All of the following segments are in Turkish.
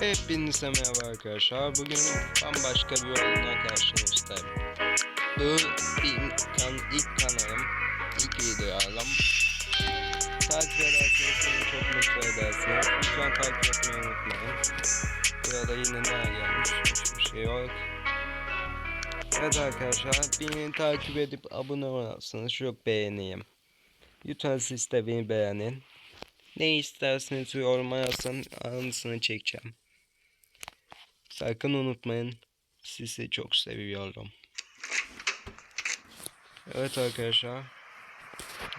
Hepinize merhaba arkadaşlar. Bugün bambaşka bir oyunla karşınızdayım. Bu benim kan ilk kanalım. İlk videolarım. Takip ederseniz çok mutlu edersiniz. Lütfen takip etmeyi unutmayın. Burada yine ne gelmiş? Hiçbir şey yok. Evet arkadaşlar beni takip edip abone olursanız çok beğeneyim. Lütfen siz de beni beğenin. Ne isterseniz yoruma yazın anısını çekeceğim. Sakın unutmayın. Sizi çok seviyorum. Evet arkadaşlar.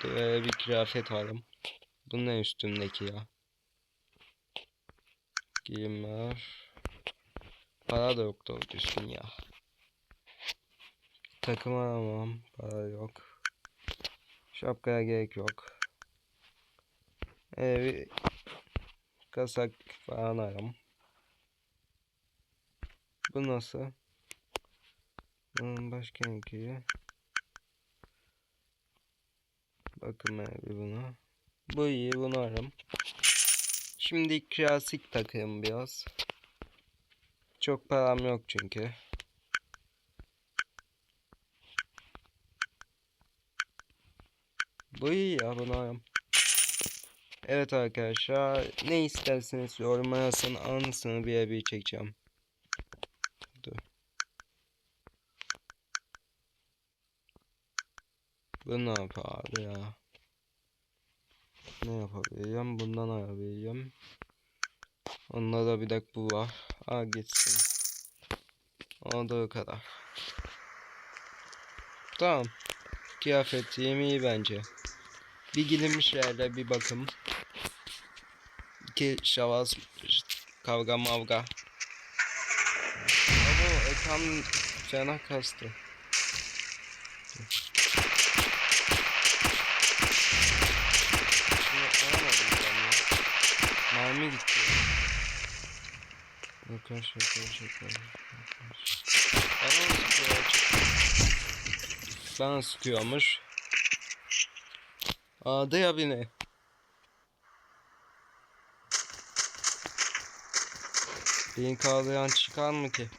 Böyle bir kıyafet aldım. Bu ne üstümdeki ya? Giyimler. Para da yok doğru düzgün ya. Takım alamam. Para yok. Şapkaya gerek yok. Ee, bir kasak falan aram. Bu nasıl? Bunun başka ülkeyi. Bakın abi buna. Bu iyi bunu aram. Şimdi klasik takayım biraz. Çok param yok çünkü. Bu iyi ya bunu aram. Evet arkadaşlar ne isterseniz yoruma yazın anısını bir bir çekeceğim. Bu ne yapar ya? Ne yapabilirim? Bundan alabilirim. Onda da bir dakika bu var. Aa gitsin. Olduğu kadar. Tamam. Kıyafetliğim iyi bence. Bir gidilmiş yerde bir bakım. İki şavaz kavga mavga. Ama ekran fena kastı. Şunu alamadım ben ya. Mermi gitti. Arkadaşlar arkadaşlar. Bana sıkıyor? Bana sıkıyormuş. Adı ya beni. Beni kaldıryan çıkar mı ki?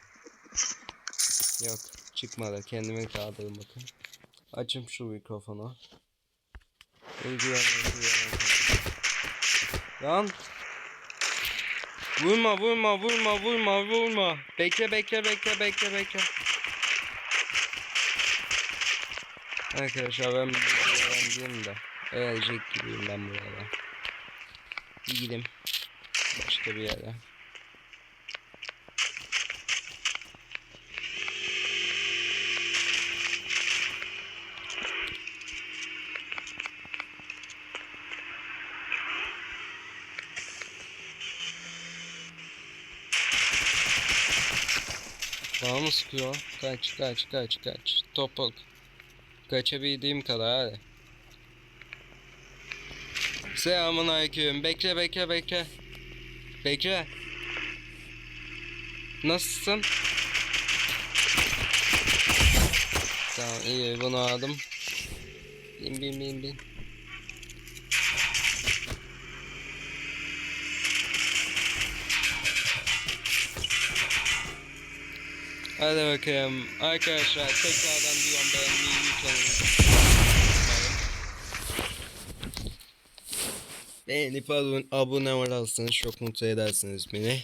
Yok çıkmadı. Kendimi kaldırdım bakın. Açım şu mikrofonu. Uygulayan. Lan. Vurma vurma vurma vurma vurma. Bekle bekle bekle bekle bekle. Arkadaşlar ben bir öğrenciyim de. Ölecek gibiyim ben burada. Bir gideyim. Başka bir yere. Bana mı sıkıyor? Kaç kaç kaç kaç. Topuk. Kaçabildiğim kadar hadi. Selamun aleyküm. Bekle bekle bekle. Bekle. Nasılsın? Tamam iyi bunu aldım. Bin bin bin bin. Hadi bakalım. Arkadaşlar tekrardan diyorum beğenmeyi unutmayın. Beğenip abone, abone olursanız çok mutlu edersiniz beni.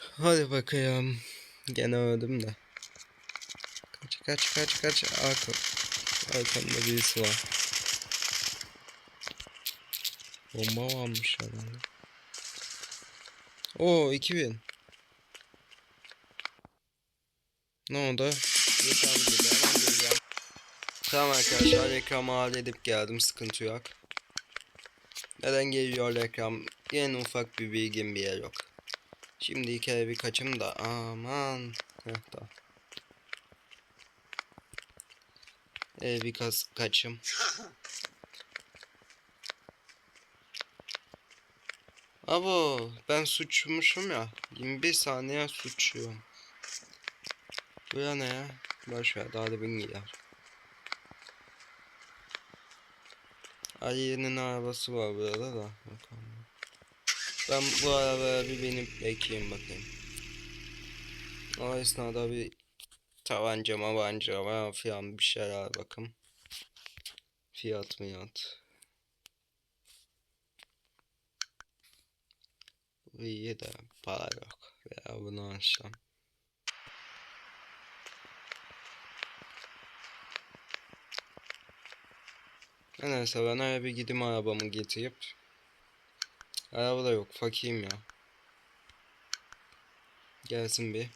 Hadi bakayım. Gene öldüm de. Kaç kaç kaç kaç. Arka. Arkamda birisi var. Bomba varmış herhalde. Oo 2000. Ne oldu? Reklam gibi hemen geleceğim. Tamam arkadaşlar reklamı halledip geldim sıkıntı yok. Neden geliyor reklam? En ufak bir bilgim bir yer yok. Şimdi kere bir kaçım da aman. Heh, da. Ee, bir kas kaçım. Abo ben suçmuşum ya. 21 saniye suçluyum. Bu ya ne ya? Boş ver daha da bin gider. Ali'nin arabası var burada da. Bakalım. Ben bu arabaya bir binip bekleyeyim bakayım. O esnada bir tabanca mabanca var filan bir şeyler bakın. Fiyat miyat. İyi de para yok. Ya bunu alsam. Neyse ben eve bir gideyim arabamı getirip. Araba da yok fakirim ya. Gelsin bir.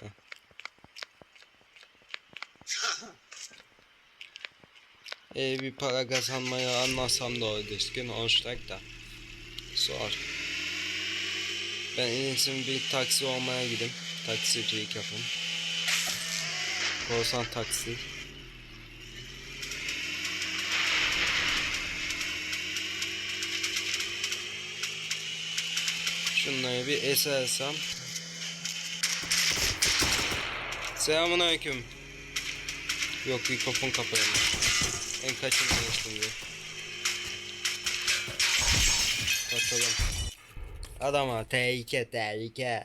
Heh. İyi bir para kazanmayı anlasam doğru düzgün olacak da. Zor. Ben en bir taksi olmaya gideyim. Taksicilik yapayım. Korsan taksi. Şunları bir esersem. Selamun aleyküm. Yok mikrofon kapalıymış. En kaçırmayın şimdi. Kaçalım. Adama tehlike tehlike.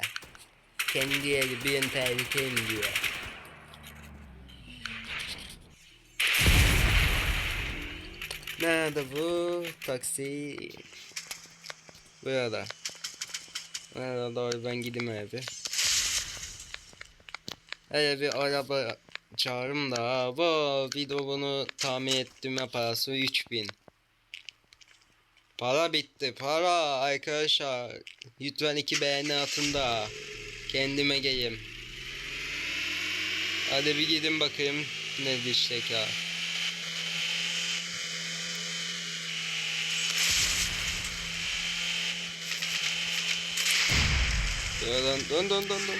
Kendi eli bir tehlikeyim diyor. Nerede bu taksi? Burada. Nerede doğru ben gideyim eve. Hele bir araba çağırım da bu video bunu tahmin ettiğime parası 3000. Para bitti para arkadaşlar. Lütfen iki beğeni atın da kendime geleyim. Hadi bir gidin bakayım ne diyecek ya. Dön dön dön dön dön.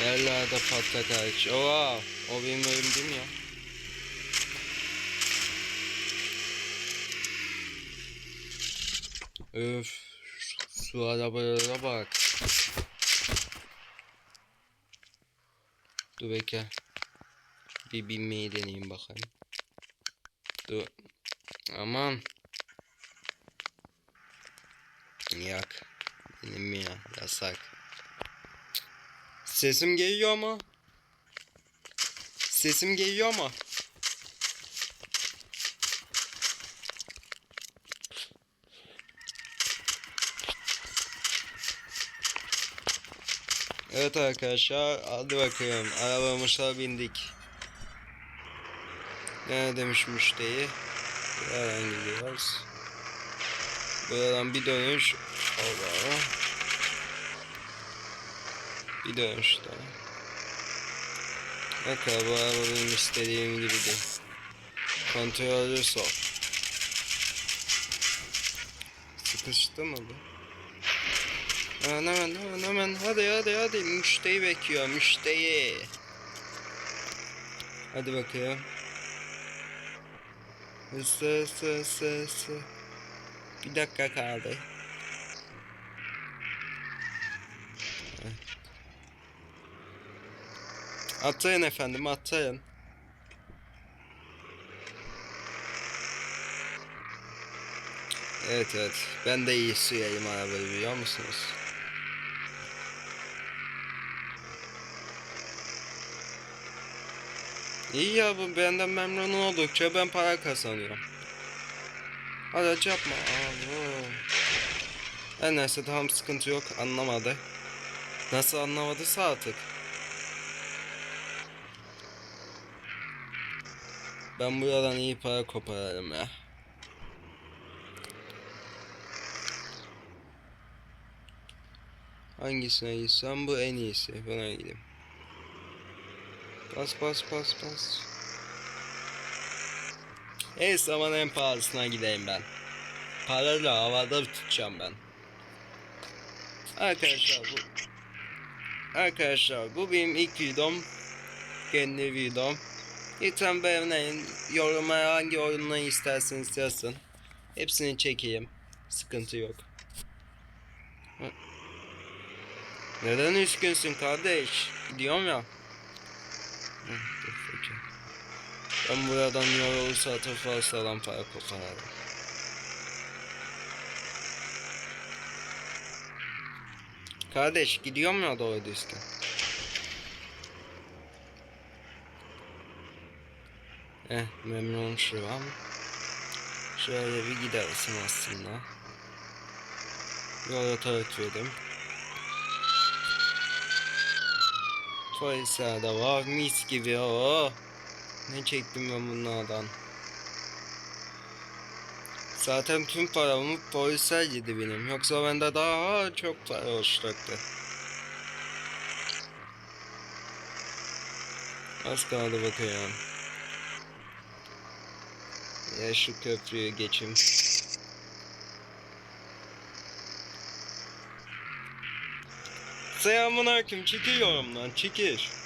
Yerlerde patlak ağaç. Oha! O benim evim değil mi ya? Öf! şu- arabalara bak. Dur bekle. Bir binmeyi deneyeyim bakayım. Dur. Aman. Yak. Benim ya. Yasak. Sesim geliyor ama. Sesim geliyor ama. Evet arkadaşlar hadi bakalım arabamıza bindik. Ne demiş müşteri? Buradan gidiyoruz. Buradan bir dönüş. Allah. Bir dönüş daha. Bak abi bu araba benim istediğim gibi değil. Kontrolü sor. Sıkıştı mı bu? Hemen hemen hemen hemen hadi hadi hadi müşteri bekliyor müşteri. Hadi bakayım. Hızlı hızlı hızlı hızlı. Bir dakika kaldı. Atlayın efendim atlayın. Evet evet ben de iyi süreyim arabayı biliyor musunuz? İyi ya bu benden memnun oldukça ben para kazanıyorum. Hadi yapma. Aa, Her neyse tamam sıkıntı yok anlamadı. Nasıl anlamadıysa artık. Ben buradan iyi para kopararım ya. Hangisine gitsem bu en iyisi. Buna gideyim. Bas bas bas bas. Her zaman en pahalısına gideyim ben. Parayla havada tutacağım ben. Arkadaşlar bu Arkadaşlar bu benim ilk videom. Kendi videom. Lütfen beğenin. Yoruma hangi oyunları isterseniz yazın. Hepsini çekeyim. Sıkıntı yok. Neden üzgünsün kardeş? Gidiyorum ya. Ben buradan yol olursa atıfla sağlam para kopararım. Kardeş gidiyor mu ya doğru düzgün? Eh memnun olmuşum ama Şöyle bir gidersin aslında Yola taahhüt verdim Polisler de var mis gibi ooo ne çektim ben bunlardan. Zaten tüm paramı polisler yedi benim. Yoksa bende daha çok para olacaktı. Az kaldı bakıyorum. Ya şu köprüyü geçeyim. Selamun aleyküm çekiyorum lan çekir.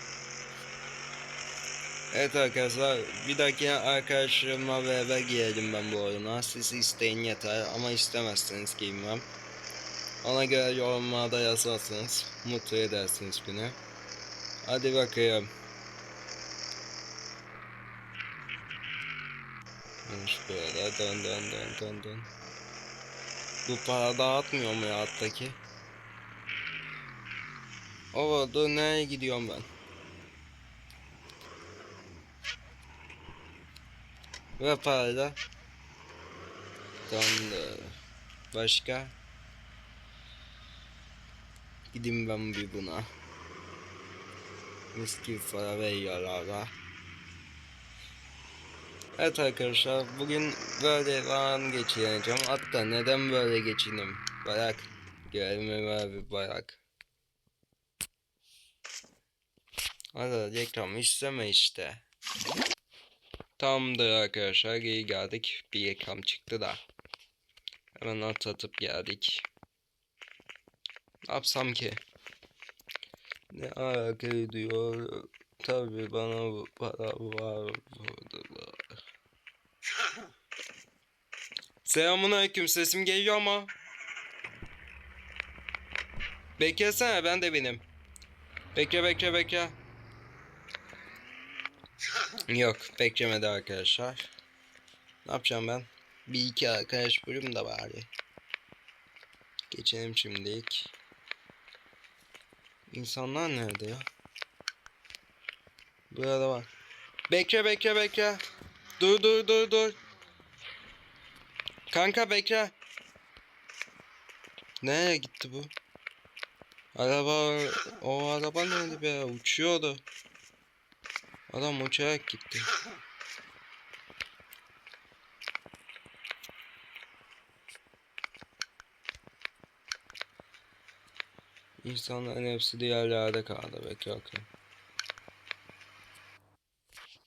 Evet arkadaşlar bir dahaki arkadaşlarımla beraber girelim ben bu oyuna. Siz isteyin yeter ama istemezseniz giymem. Ona göre yorumlarda yazarsanız mutlu edersiniz beni. Hadi bakayım. Dönüş böyle dön dön dön dön dön. Bu para dağıtmıyor mu ya alttaki? O dur nereye gidiyorum ben? Ve parayla Tamamdır. Başka? Gideyim ben bir buna. Mis gibi para veriyorlar. Evet arkadaşlar bugün böyle bir an geçireceğim. Hatta neden böyle geçirdim? Bayak. Gelme bir bayak. Hadi reklam isteme işte. Tamamdır arkadaşlar geri geldik. Bir reklam çıktı da. Hemen atlatıp geldik. Ne yapsam ki? Ne alaka diyor. Tabi bana bu para var. burada. Selamun aleyküm sesim geliyor ama. Beklesene ben de benim. Bekle bekle bekle. Yok beklemedi arkadaşlar. Ne yapacağım ben? Bir iki arkadaş bölüm de bari. Geçelim şimdilik. İnsanlar nerede ya? Burada var. Bekle bekle bekle. Dur dur dur dur. Kanka bekle. Nereye gitti bu? Araba o araba nerede be uçuyordu. Adam uçarak gitti. İnsanların hepsi diğerlerde kaldı bekle bakayım.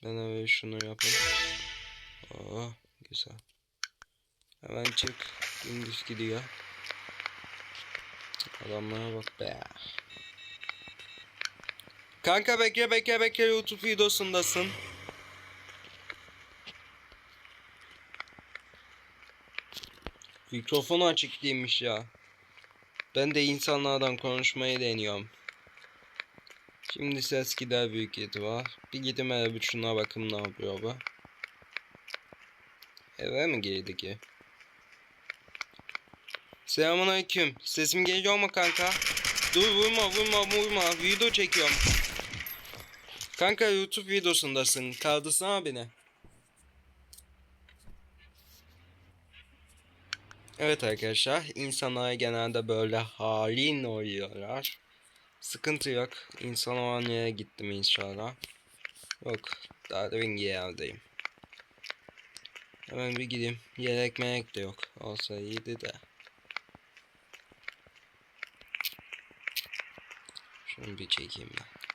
Ben öyle şunu yapayım. Oh güzel. Hemen çık. Dümdüz gidiyor. Adamlara bak be. Kanka bekle bekle bekle YouTube videosundasın. Mikrofonu açık değilmiş ya. Ben de insanlardan konuşmayı deniyorum. Şimdi ses gider büyük ihtimal. Bir gidip hele bir şuna bakayım ne yapıyor bu. Eve mi girdi ki? Selamünaleyküm. Sesim geliyor mu kanka? Dur vurma vurma vurma. Video çekiyorum. Kanka YouTube videosundasın. Kaldırsana beni. Evet arkadaşlar. insanlar genelde böyle halin oluyorlar. Sıkıntı yok. İnsan yere gittim inşallah. Yok. Demin yerdeyim. Hemen bir gideyim. Yelek melek de yok. Olsa iyiydi de. Şunu bir çekeyim ben.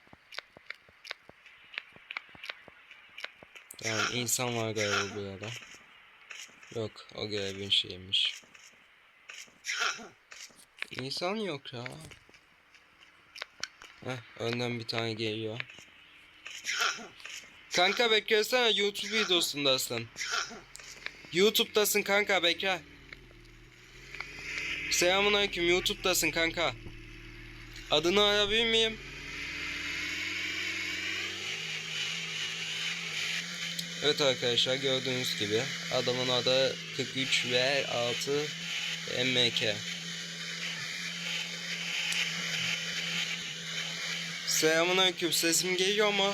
Tamam insan var galiba burada. Yok o görevin şeymiş. İnsan yok ya. Heh önden bir tane geliyor. Kanka beklesene YouTube videosundasın. YouTube'dasın kanka bekle. Selamünaleyküm YouTube'dasın kanka. Adını arayabilir miyim? Evet arkadaşlar gördüğünüz gibi adamın adı 43 ve 6 MK. Selamünaleyküm sesim geliyor mu?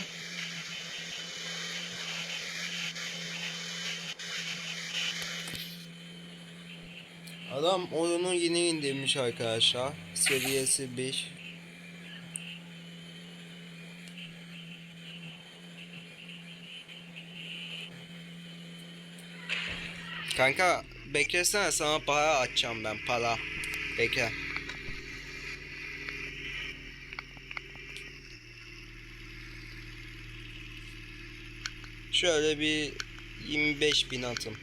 Adam oyunu yeni indirmiş arkadaşlar. Seviyesi 5. Kanka beklesene sana para açacağım ben para. Bekle. Şöyle bir 25 bin atım.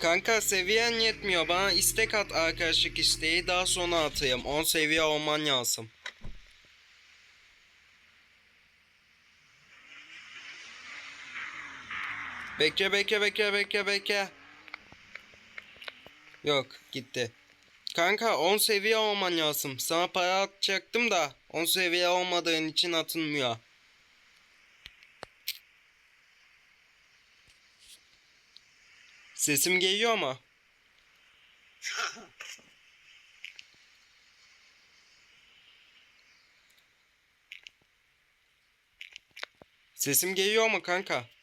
Kanka seviyen yetmiyor. Bana istek at arkadaşlık isteği daha sonra atayım. 10 seviye olman lazım. Bekle bekle bekle bekle bekle. Yok gitti. Kanka 10 seviye olman lazım. Sana para atacaktım da 10 seviye olmadığın için atılmıyor. Sesim geliyor mu? Sesim geliyor mu kanka?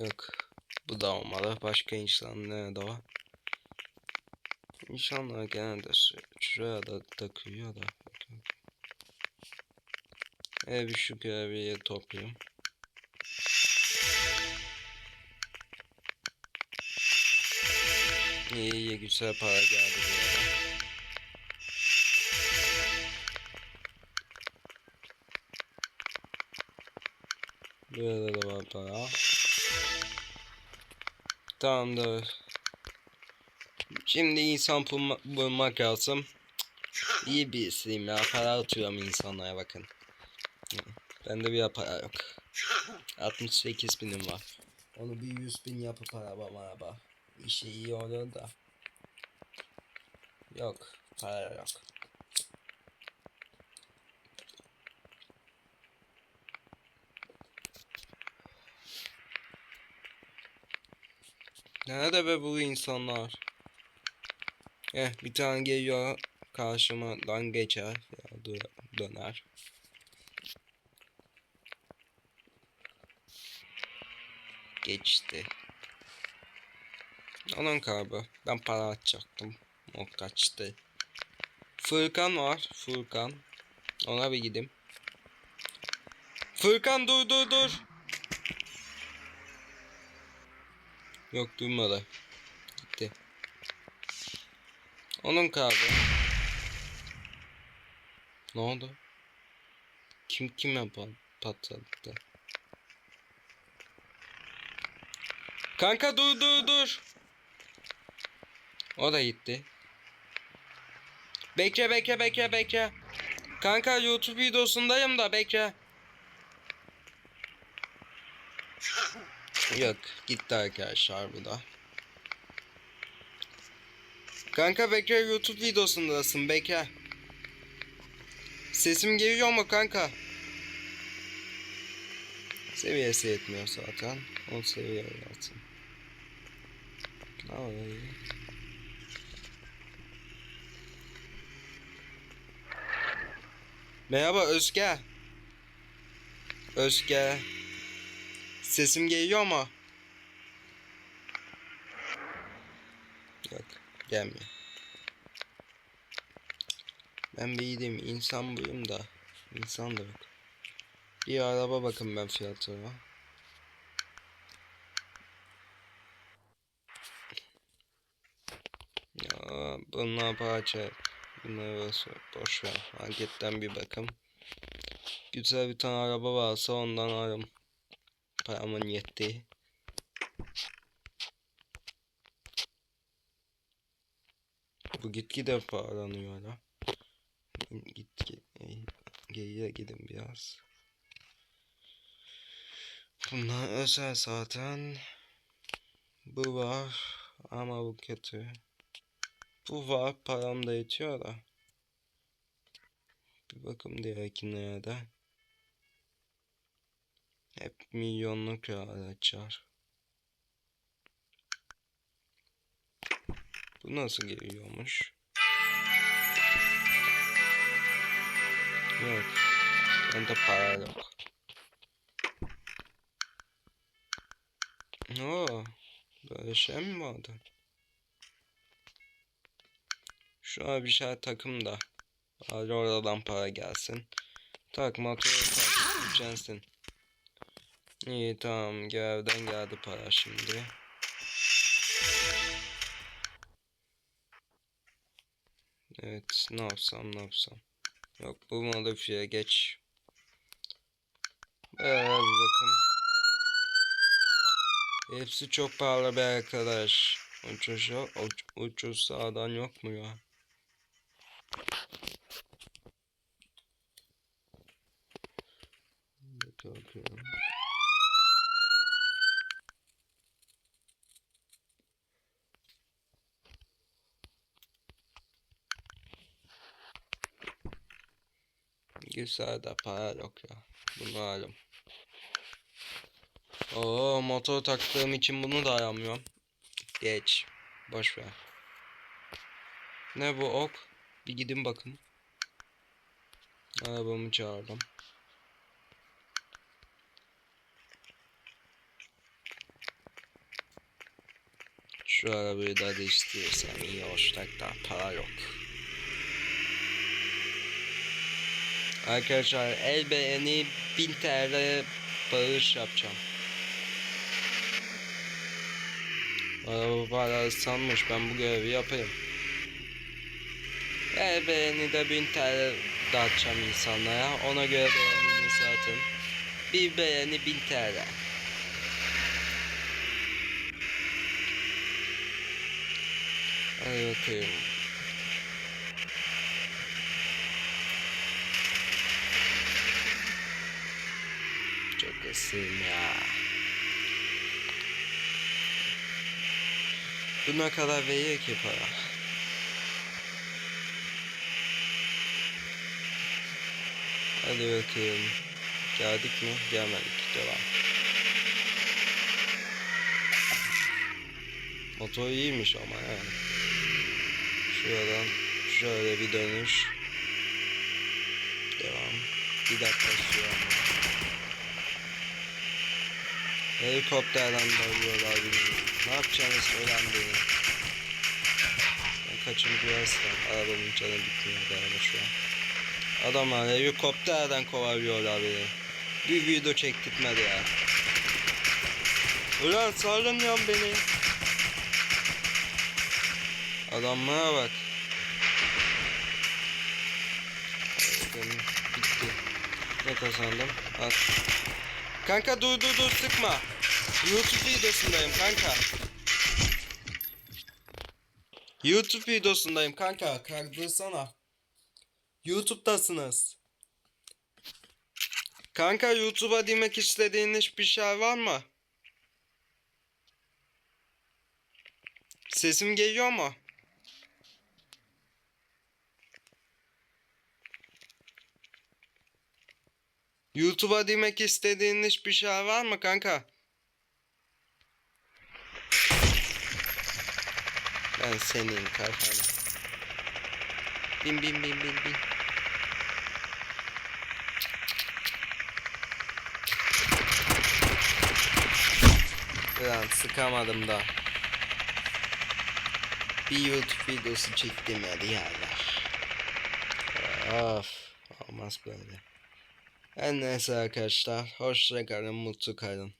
Yok. Bu da olmalı. Başka insan nerede var? İnsanlar genelde şu- şuraya da takıyor da. Evet şu görevi toplayayım. İyi iyi güzel para geldi bu arada. Burada da var para. Tamamdır. Şimdi insan bulma, bulmak lazım. İyi birisiyim ya. Para atıyorum insanlara bakın. Bende bir para yok. 68 binim var. Onu bir 100 bin yapıp araba araba. İşi iyi olur da. Yok. Para yok. Nerede be bu insanlar? Eh bir tane geliyor karşımadan geçer ya dö- döner. Geçti. Onun kaybı. Ben para atacaktım. O kaçtı. Furkan var. Furkan. Ona bir gideyim. Furkan dur dur dur. Yok durmadı. Gitti. Onun kaldı. Ne oldu? Kim kime pat- patladı? Kanka dur dur dur. O da gitti. Bekle bekle bekle bekle. Kanka YouTube videosundayım da bekle. Yok gitti arkadaşlar bu da. Kanka bekle YouTube videosundasın bekle. Sesim geliyor mu kanka? Seviyesi yetmiyor zaten. 10 seviye yaptım. Ne? Merhaba Özge. Özge. Sesim geliyor mu? Yok, gelmiyor. Ben bir gideyim, insan buyum da. İnsan da yok. Bir araba bakın ben fiyatına. Ya bunlar parça. Bunları boş, ver. Marketten bir bakım. Güzel bir tane araba varsa ondan alırım. Paramın yettiği. Bu gitgide pahalanıyor hala. Git git. Geriye gidin biraz. Bunlar özel zaten. Bu var ama bu kötü. Bu var param da yetiyor da. Bir bakım diğer nerede. Hep milyonluk araçlar. Bu nasıl geliyormuş? Yok. Bende para yok. Oo, böyle şey mi vardı? Şu an bir şey takım da. Bari oradan para gelsin. Tak motoru tak. İyi tamam görevden geldi para şimdi. Evet ne yapsam ne yapsam. Yok bu modifiye geç. Ee, bir bakın. Hepsi çok pahalı bir arkadaş. Uçuş, uç, uçuş sağdan yok mu ya? Bakıyorum. De para yok ya. Bunu alalım. Oo motor taktığım için bunu da alamıyorum. Geç. Boş ver. Ne bu ok? Bir gidin bakın. Arabamı çağırdım. Şu arabayı da değiştirirsem iyi olacak da para yok. Arkadaşlar el beğeni 1000 TL bağış yapacağım. Araba para sanmış ben bu görevi yapayım. El beğeni de 1000 TL dağıtacağım insanlara. Ona göre beğeninizi atın. Bir beğeni 1000 TL. Hadi bakayım. Isın ya. Bu ne kadar veriyor ki para? Hadi bakayım. Geldik mi? Gelmedik. Devam. Motor iyiymiş ama yani. Şuradan şöyle bir dönüş. Devam. Bir dakika sürüyor ama. Helikopterden dalıyorlar beni. Ne yapacağını söylen beni. Ben kaçıncı versem arabamın canı bitmiyor galiba şu an. Adamlar helikopterden kovalıyorlar beni. Bir video çektirtmedi ya. Ulan sallanıyor beni. Adamlara bak. Bitti. Ne kazandım? At. Kanka dur dur dur sıkma. YouTube videosundayım kanka. YouTube videosundayım kanka. Kaldırsana. YouTube'dasınız. Kanka YouTube'a demek istediğin hiçbir şey var mı? Sesim geliyor mu? YouTube'a demek istediğin hiçbir şey var mı kanka? Ben senin kafana. Bin bin bin bin bin. Ulan sıkamadım da. Bir YouTube videosu çektim hadi yallah. Of. Olmaz böyle. Her neyse arkadaşlar. Hoşça kalın, mutlu kalın.